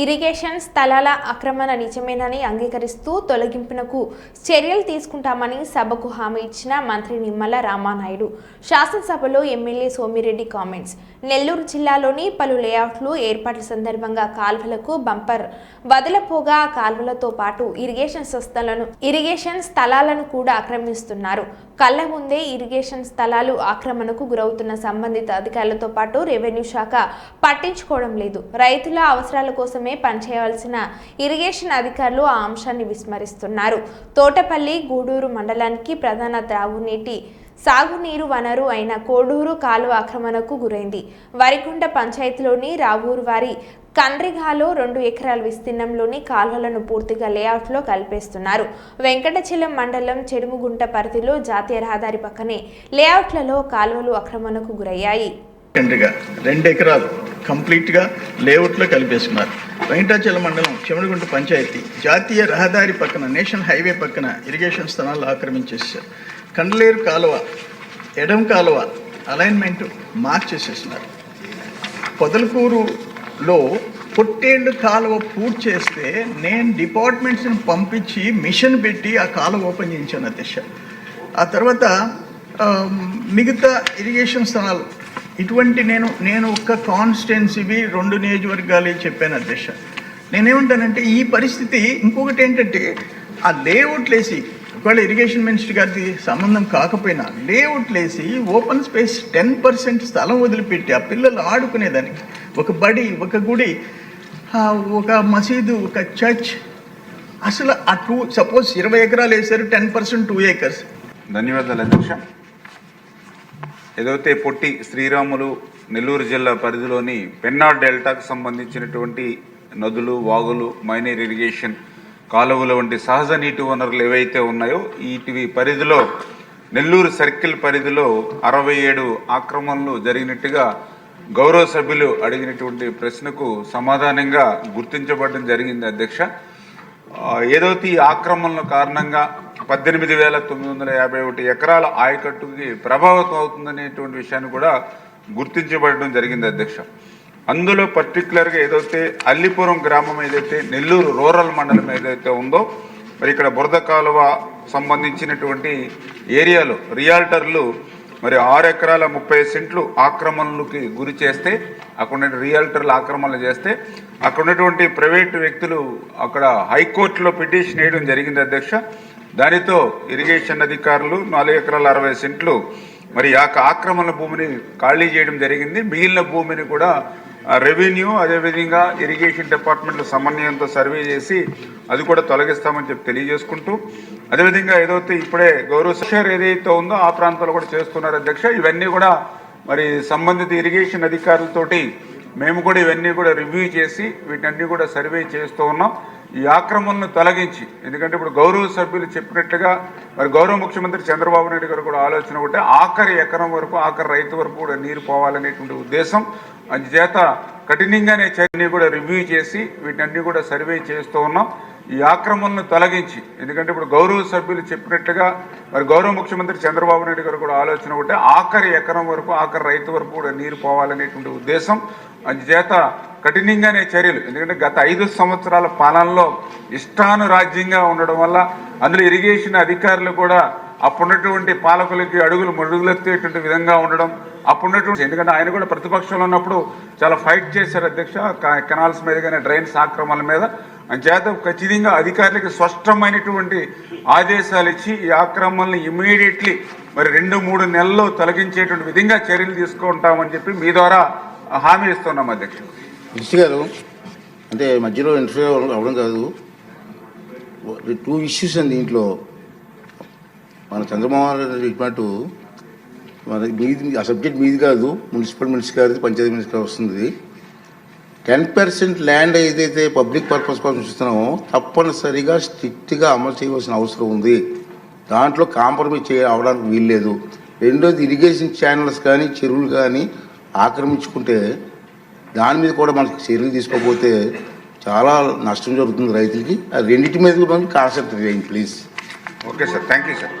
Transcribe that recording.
Irrigation స్థలాల ఆక్రమణ నిజమేనని అంగీకరిస్తూ తొలగింపునకు చర్యలు తీసుకుంటామని సభకు హామీ ఇచ్చిన మంత్రి నిమ్మల రామానాయుడు. శాసనసభలో ఎమ్మెల్యే సోమిరెడ్డి కామెంట్స్. నెల్లూరు జిల్లాలోని పలు లేఅవుట్లు ఏర్పాట్ల సందర్భంగా కాల్వలకు బంపర్ వదలపోగా కాల్వలతో పాటు ఇరిగేషన్ సంస్థలను ఇరిగేషన్ స్థలాలను కూడా ఆక్రమిస్తున్నారు. కళ్ళ ముందే ఇరిగేషన్ స్థలాలు ఆక్రమణకు గురవుతున్న సంబంధిత అధికారులతో పాటు రెవెన్యూ శాఖ పట్టించుకోవడం లేదు. రైతుల అవసరాల కోసమే పనిచేయవలసిన ఇరిగేషన్ అధికారులు ఆ అంశాన్ని విస్మరిస్తున్నారు. తోటపల్లి గూడూరు మండలానికి ప్రధాన త్రాగునీటి సాగునీరు వనరు అయిన కోడూరు కాలువ ఆక్రమణకు గురైంది. వరికుంట పంచాయతీలోని రావూరు వారి కండ్రిఘాలో రెండు ఎకరాల విస్తీర్ణంలోని కాలువలను పూర్తిగా లేఅవుట్లో కలిపేస్తున్నారు. వెంకటచలం మండలం చెడుముగుంట పరిధిలో జాతీయ రహదారి పక్కనే లేఅవుట్లలో కాలువలు ఆక్రమణకు గురయ్యాయి. రెండు ఎకరాలు కంప్లీట్గా లేఅవుట్లో కలిపేస్తున్నారు వెంకటాచల మండలం చెమడుగుంట పంచాయతీ జాతీయ రహదారి పక్కన నేషనల్ హైవే పక్కన ఇరిగేషన్ స్థలాలు ఆక్రమించేసారు కండలేరు కాలువ ఎడం కాలువ అలైన్మెంట్ మార్చేసేస్తున్నారు లో పుట్టేళ్ళు కాలువ పూర్తి చేస్తే నేను డిపార్ట్మెంట్స్ని పంపించి మిషన్ పెట్టి ఆ కాలువ ఓపెన్ చేయించాను అధ్యక్ష. ఆ తర్వాత మిగతా ఇరిగేషన్ స్థలాలు ఇటువంటి నేను నేను ఒక్క కాన్స్టిట్యున్సీవి రెండు నియోజకవర్గాలు చెప్పాను అధ్యక్ష. నేనేమంటానంటే ఈ పరిస్థితి ఇంకొకటి ఏంటంటే ఆ లేఅవుట్లు వేసి ఒకవేళ ఇరిగేషన్ మినిస్టర్ గారికి సంబంధం కాకపోయినా లేఅవుట్లు వేసి ఓపెన్ స్పేస్ టెన్ పర్సెంట్ స్థలం వదిలిపెట్టి ఆ పిల్లలు ఆడుకునేదానికి ఒక బడి ఒక గుడి ఒక మసీదు ఒక చర్చ్. అసలు ఆ టూ సపోజ్ ఇరవై ఎకరాలు వేశారు టెన్ పర్సెంట్ టూ ఏకర్స్. ధన్యవాదాలు అధ్యక్ష. ఏదైతే పొట్టి శ్రీరాములు నెల్లూరు జిల్లా పరిధిలోని పెన్నార్ డెల్టాకు సంబంధించినటువంటి నదులు వాగులు మైనర్ ఇరిగేషన్ కాలువలు వంటి సహజ నీటి వనరులు ఏవైతే ఉన్నాయో వీటివి పరిధిలో నెల్లూరు సర్కిల్ పరిధిలో అరవై ఏడు ఆక్రమణలు జరిగినట్టుగా గౌరవ సభ్యులు అడిగినటువంటి ప్రశ్నకు సమాధానంగా గుర్తించబడడం జరిగింది అధ్యక్ష. ఏదైతే ఈ ఆక్రమణల కారణంగా పద్దెనిమిది వేల తొమ్మిది వందల యాభై ఒకటి ఎకరాల ఆయకట్టుకి ప్రభావితం అవుతుందనేటువంటి విషయాన్ని కూడా గుర్తించబడడం జరిగింది అధ్యక్ష. అందులో పర్టికులర్గా ఏదైతే అల్లిపురం గ్రామం ఏదైతే నెల్లూరు రూరల్ మండలం ఏదైతే ఉందో మరి ఇక్కడ బురద కాలువ సంబంధించినటువంటి ఏరియాలో రియాల్టర్లు మరి ఆరు ఎకరాల ముప్పై సెంట్లు ఆక్రమణలకి గురి చేస్తే అక్కడ రియల్టర్లు ఆక్రమణలు చేస్తే అక్కడ ఉన్నటువంటి ప్రైవేటు వ్యక్తులు అక్కడ హైకోర్టులో పిటిషన్ వేయడం జరిగింది అధ్యక్ష. దానితో ఇరిగేషన్ అధికారులు నాలుగు ఎకరాల అరవై సెంట్లు మరి ఆ ఆక్రమణ భూమిని ఖాళీ చేయడం జరిగింది. మిగిలిన భూమిని కూడా రెవెన్యూ అదేవిధంగా ఇరిగేషన్ డిపార్ట్మెంట్ సమన్వయంతో సర్వే చేసి అది కూడా తొలగిస్తామని చెప్పి తెలియజేసుకుంటూ అదేవిధంగా ఏదైతే ఇప్పుడే గౌరవ శిక్షర్ ఏదైతే ఉందో ఆ ప్రాంతాల్లో కూడా చేస్తున్నారు అధ్యక్ష ఇవన్నీ కూడా మరి సంబంధిత ఇరిగేషన్ అధికారులతోటి మేము కూడా ఇవన్నీ కూడా రివ్యూ చేసి వీటన్ని కూడా సర్వే చేస్తూ ఉన్నాం. ఈ ఆక్రమణను తొలగించి ఎందుకంటే ఇప్పుడు గౌరవ సభ్యులు చెప్పినట్టుగా మరి గౌరవ ముఖ్యమంత్రి చంద్రబాబు నాయుడు గారు కూడా ఆలోచన ఒకటే ఆఖరి ఎకరం వరకు ఆఖరి రైతు వరకు కూడా నీరు పోవాలనేటువంటి ఉద్దేశం. అందుచేత కఠినంగానే చర్యని కూడా రివ్యూ చేసి వీటన్ని కూడా సర్వే చేస్తూ ఉన్నాం. ఈ ఆక్రమణను తొలగించి ఎందుకంటే ఇప్పుడు గౌరవ సభ్యులు చెప్పినట్టుగా మరి గౌరవ ముఖ్యమంత్రి చంద్రబాబు నాయుడు గారు కూడా ఆలోచన ఒకటే ఆఖరి ఎకరం వరకు ఆఖరి రైతు వరకు కూడా నీరు పోవాలనేటువంటి ఉద్దేశం. అందుచేత కఠినంగానే చర్యలు. ఎందుకంటే గత ఐదు సంవత్సరాల పాలనలో ఇష్టానురాజ్యంగా ఉండడం వల్ల అందులో ఇరిగేషన్ అధికారులు కూడా అప్పుడున్నటువంటి పాలకులకి అడుగులు మడుగులెత్తేటువంటి విధంగా ఉండడం అప్పుడున్నటువంటి ఎందుకంటే ఆయన కూడా ప్రతిపక్షంలో ఉన్నప్పుడు చాలా ఫైట్ చేశారు అధ్యక్ష కెనాల్స్ మీద కానీ డ్రైన్స్ ఆక్రమణల మీద. అంచేత ఖచ్చితంగా అధికారులకు స్పష్టమైనటువంటి ఆదేశాలు ఇచ్చి ఈ ఆక్రమణల్ని ఇమీడియట్లీ మరి రెండు మూడు నెలల్లో తొలగించేటువంటి విధంగా చర్యలు తీసుకుంటామని చెప్పి మీ ద్వారా హామీ ఇస్తున్నాం అధ్యక్షుడు మినిస్టర్ గారు అంటే మధ్యలో ఇంటర్వ్యూ అవ్వడం కాదు. టూ ఇష్యూస్ అండి దీంట్లో. మన చంద్రబాబు నాయుడు చెప్పినట్టు మన మీది ఆ సబ్జెక్ట్ మీది కాదు మున్సిపల్ మినిస్టర్ గారిది పంచాయతీ మినిస్టర్ గారు వస్తుంది. టెన్ పర్సెంట్ ల్యాండ్ ఏదైతే పబ్లిక్ పర్పస్ కోసం చూస్తున్నామో తప్పనిసరిగా స్ట్రిక్ట్గా అమలు చేయవలసిన అవసరం ఉంది. దాంట్లో కాంప్రమైజ్ చేయ అవడానికి వీల్లేదు. రెండోది ఇరిగేషన్ ఛానల్స్ కానీ చెరువులు కానీ ఆక్రమించుకుంటే దాని మీద కూడా మనకి చర్యలు తీసుకోకపోతే చాలా నష్టం జరుగుతుంది రైతులకి. రెండింటి మీద కూడా కాన్సెప్ట్ చేయండి please. Okay sir thank you sir.